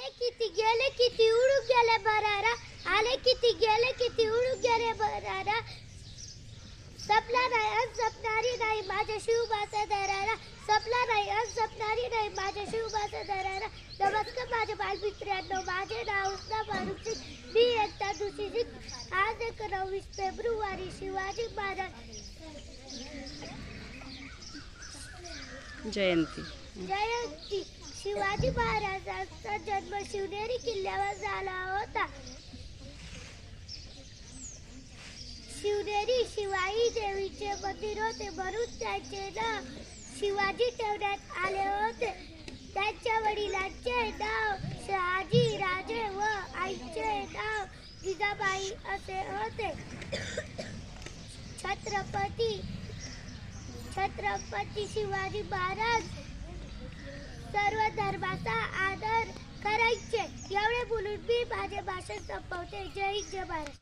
आले किती गेले किती उडू गेले बरारा आले किती गेले किती उडू गेले बरारा सपला नाही अन सपणारी नाही माझ्या शिवबाचा दरारा सपला नाही अन सपणारी नाही माझ्या शिवबाचा दरारा नमस्कार माझ्या बालमित्रांनो माझे नाव उस्मा मारुती मी एकता दुसरी आज एकोणवीस फेब्रुवारी शिवाजी महाराज जयंती. जयंती. शिवाजी महाराजांचा जन्म शिवनेरी किल्ल्यावर झाला होता. शिवनेरी शिवाई देवीचे मंदिर होते म्हणून त्याचे नाव शिवाजी ठेवण्यात आले होते. त्यांच्या वडिलांचे नाव शहाजी राजे व आईचे नाव जिजाबाई असे होते. छत्रपती छत्रपती शिवाजी महाराज सर्व धर्माचा आदर करायचे. एवढे बोलून मी माझे भाषण संपवते. जय जय महाराज